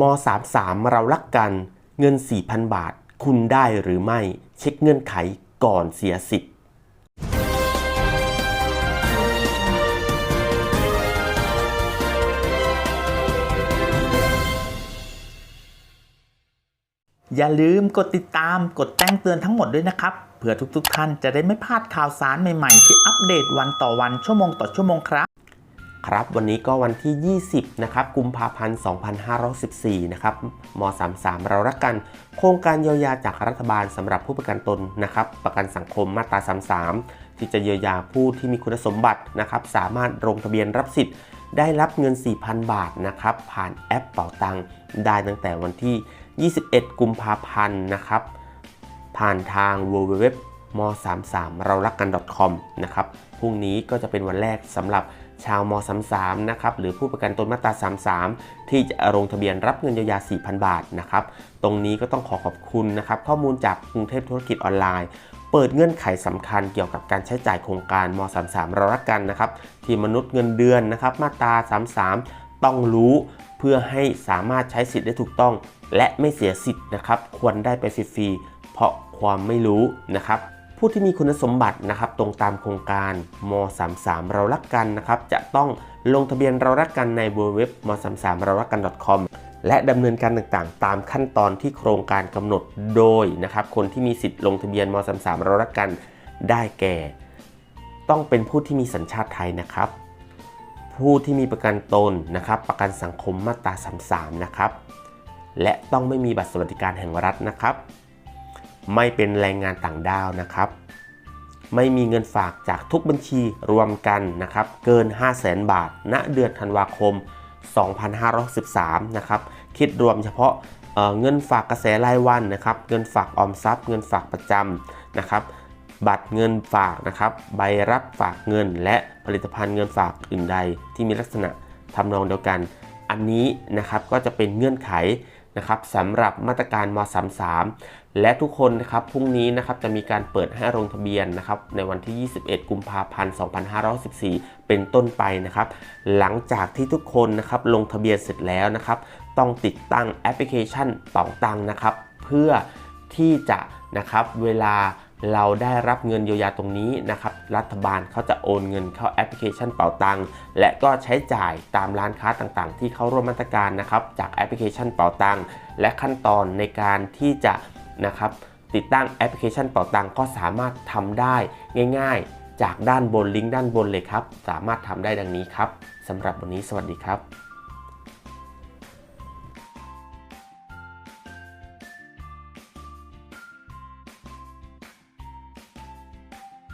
ม33 เรารักกัน เงิน 4,000 บาท คุณได้หรือไม่ เช็คเงื่อนไขก่อนเสียสิทธิ์อย่าลืมกดติดตามกดแจ้งเตือนทั้งหมดด้วยนะครับ เพื่อทุกๆทท่านจะได้ไม่พลาดข่าวสารใหม่ๆ ที่อัปเดตวันต่อวันชั่วโมงต่อชั่วโมงครับ ครับวันนี้ก็วันที่ 20 นะครับกุมภาพันธ์ 2514 นะครับม 33 เรารักกัน โครงการเยียวยาจากรัฐบาลสำหรับผู้ประกันตนนะครับ ประกันสังคมมาตรา 33 ที่จะเยียวยาผู้ที่มีคุณสมบัตินะครับ สามารถลงทะเบียนรับสิทธิ์ได้รับเงิน 4,000 บาทนะครับ ผ่านแอปเป๋าตังค์ได้ตั้งแต่วันที่ 21 กุมภาพันธ์นะครับ ผ่านทาง www m 33 เรารักกัน .com นะครับพรุ่งนี้ก็จะเป็นวันแรกสำหรับ ชาวม 33 นะครับหรือผู้ประกันตนมาตรา 33 ที่จะลงทะเบียนรับเงินเยียวยา 4,000 บาทนะครับตรงนี้ก็ต้องขอขอบคุณนะครับข้อมูลจากกรุงเทพธุรกิจออนไลน์ เปิดเงื่อนไขสำคัญเกี่ยวกับการใช้จ่ายโครงการม 33 เรารักกันนะครับที่มนุษย์เงินเดือนนะครับมาตรา 33 ต้องรู้เพื่อให้สามารถใช้สิทธิ์ได้ถูกต้อง และไม่เสียสิทธิ์นะครับควรได้ไปฟรีๆเพราะความไม่รู้นะครับ ผู้ที่มีคุณสมบัตินะครับตรงตามโครงการม 33 เรารักกันนะครับจะต้องลงทะเบียนเรารักกันในเว็บม 33 เรารักกัน .com และดำเนินการต่างๆ ตามขั้นตอนที่โครงการกำหนดโดยนะครับคนที่มีสิทธิ์ลงทะเบียนม 33 เรารักกันได้แก่ ต้องเป็นผู้ที่มีสัญชาติไทยนะครับ ผู้ที่มีประกันตนนะครับ ประกันสังคมมาตรา 33 นะครับ และต้องไม่มีบัตรสวัสดิการแห่งรัฐนะครับ ไม่เป็นแรงงานต่างด้าวนะครับ ไม่มีเงินฝากจากทุกบัญชีรวมกันนะครับ เกิน 5 0 0แสนบาท ณ เดือนธันวาคม 2513 นะครับ คิดรวมเฉพาะเเงินฝากกระแสรายวันนะครับ เงินฝากออมทรัพย์ เงินฝากประจำนะครับ บัตรเงินฝากนะครับ ใบรับฝากเงิน และผลิตภัณฑ์เงินฝากอื่นใดที่มีลักษณะทำนองเดียวกัน อันนี้นะครับก็จะเป็นเงื่อนไข นะครับสำหรับมาตรการม 33 และทุกคนนะครับพรุ่งนี้นะครับจะมีการเปิดให้ลงทะเบียนนะครับในวันที่ 21 กุมภาพันธ์ 2514 เป็นต้นไปนะครับ หลังจากที่ทุกคนนะครับลงทะเบียนเสร็จแล้วนะครับ ต้องติดตั้งแอปพลิเคชันเป่าตังนะครับ เพื่อที่จะนะครับเวลา เราได้รับเงินเยียวยาตรงนี้นะครับรัฐบาลเขาจะโอนเงินเข้าแอปพลิเคชันเป๋าตังค์และก็ใช้จ่ายตามร้านค้าต่างๆ ที่เข้าร่วมมาตรการนะครับจากแอปพลิเคชันเป๋าตังค์และขั้นตอนในการที่จะนะครับติดตั้งแอปพลิเคชันเป๋าตังค์ก็สามารถทำได้ง่าย ๆ จากด้านบนลิงก์ด้านบนเลยครับ สามารถทำได้ดังนี้ครับสำหรับวันนี้สวัสดีครับ